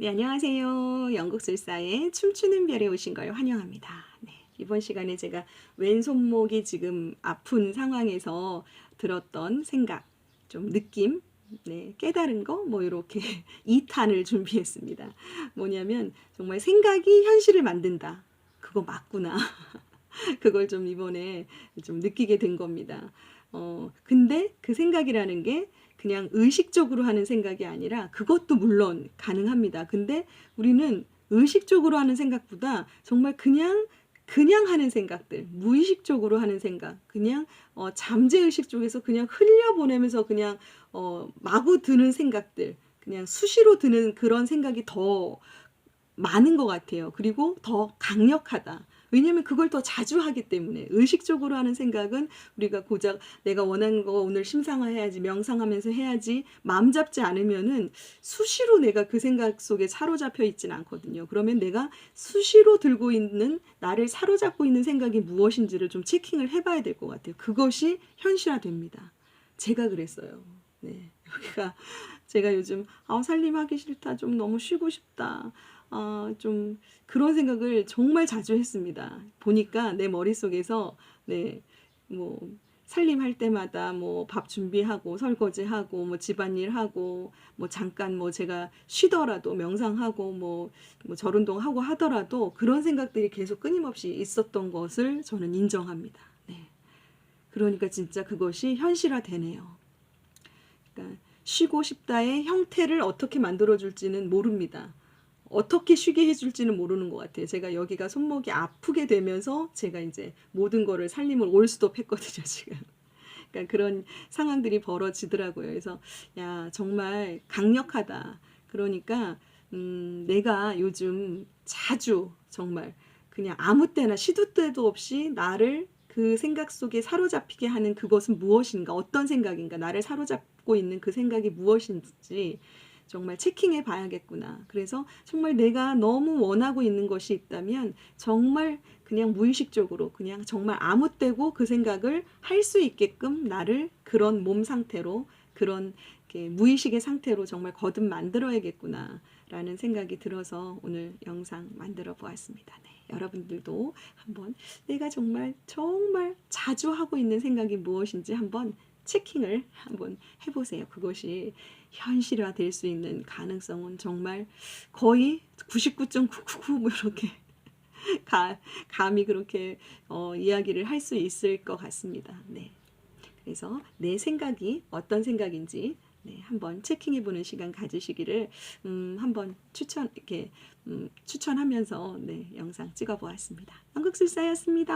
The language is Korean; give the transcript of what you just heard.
네, 안녕하세요. 영국술사의 춤추는 별에 오신 걸 환영합니다. 네, 이번 시간에 제가 왼손목이 지금 아픈 상황에서 들었던 생각, 좀 느낌, 네, 깨달은 거, 뭐, 이렇게 2탄을 준비했습니다. 뭐냐면, 정말 생각이 현실을 만든다. 그거 맞구나. 그걸 좀 이번에 좀 느끼게 된 겁니다. 어, 근데 그 생각이라는 게 그냥 의식적으로 하는 생각이 아니라 그것도 물론 가능합니다. 근데 우리는 의식적으로 하는 생각보다 정말 그냥 그냥 하는 생각들, 무의식적으로 하는 생각, 그냥 어, 잠재의식 쪽에서 그냥 흘려보내면서 그냥 어, 마구 드는 생각들, 그냥 수시로 드는 그런 생각이 더 많은 것 같아요. 그리고 더 강력하다. 왜냐면 그걸 더 자주 하기 때문에 의식적으로 하는 생각은 우리가 고작 내가 원하는 거 오늘 심상화해야지 명상하면서 해야지 마음 잡지 않으면은 수시로 내가 그 생각 속에 사로잡혀 있지는 않거든요. 그러면 내가 수시로 들고 있는 나를 사로잡고 있는 생각이 무엇인지를 좀 체킹을 해봐야 될 것 같아요. 그것이 현실화됩니다. 제가 그랬어요. 네. 여기가 제가 요즘 아 살림하기 싫다. 좀 너무 쉬고 싶다. 아, 좀 그런 생각을 정말 자주 했습니다. 보니까 내 머릿속에서 네, 뭐 살림할 때마다 뭐 밥 준비하고 설거지하고 뭐 집안일 하고 뭐 잠깐 뭐 제가 쉬더라도 명상하고 뭐, 뭐 절운동하고 하더라도 그런 생각들이 계속 끊임없이 있었던 것을 저는 인정합니다. 네. 그러니까 진짜 그것이 현실화 되네요. 그러니까 쉬고 싶다의 형태를 어떻게 만들어 줄지는 모릅니다. 어떻게 쉬게 해줄지는 모르는 것 같아요. 제가 여기가 손목이 아프게 되면서 제가 이제 모든 거를 살림을 올스톱 했거든요, 지금. 그러니까 그런 상황들이 벌어지더라고요. 그래서, 야, 정말 강력하다. 그러니까, 음, 내가 요즘 자주 정말 그냥 아무 때나 시도 때도 없이 나를 그 생각 속에 사로잡히게 하는 그것은 무엇인가, 어떤 생각인가, 나를 사로잡고 있는 그 생각이 무엇인지 정말 체킹해 봐야겠구나. 그래서 정말 내가 너무 원하고 있는 것이 있다면 정말 그냥 무의식적으로 그냥 정말 아무 때고 그 생각을 할 수 있게끔 나를 그런 몸 상태로 그런 무의식의 상태로 정말 거듭 만들어야겠구나. 라는 생각이 들어서 오늘 영상 만들어 보았습니다. 네, 여러분들도 한번 내가 정말 정말 자주 하고 있는 생각이 무엇인지 한번 체킹을 한번 해보세요. 그것이 현실화 될 수 있는 가능성은 정말 거의 99.999 뭐 이렇게 가, 감히 그렇게 어, 이야기를 할 수 있을 것 같습니다. 네. 그래서 내 생각이 어떤 생각인지 네, 한번 체킹해 보는 시간 가지시기를 음, 한번 추천 이렇게 음, 추천하면서 네, 영상 찍어 보았습니다. 한국술사였습니다.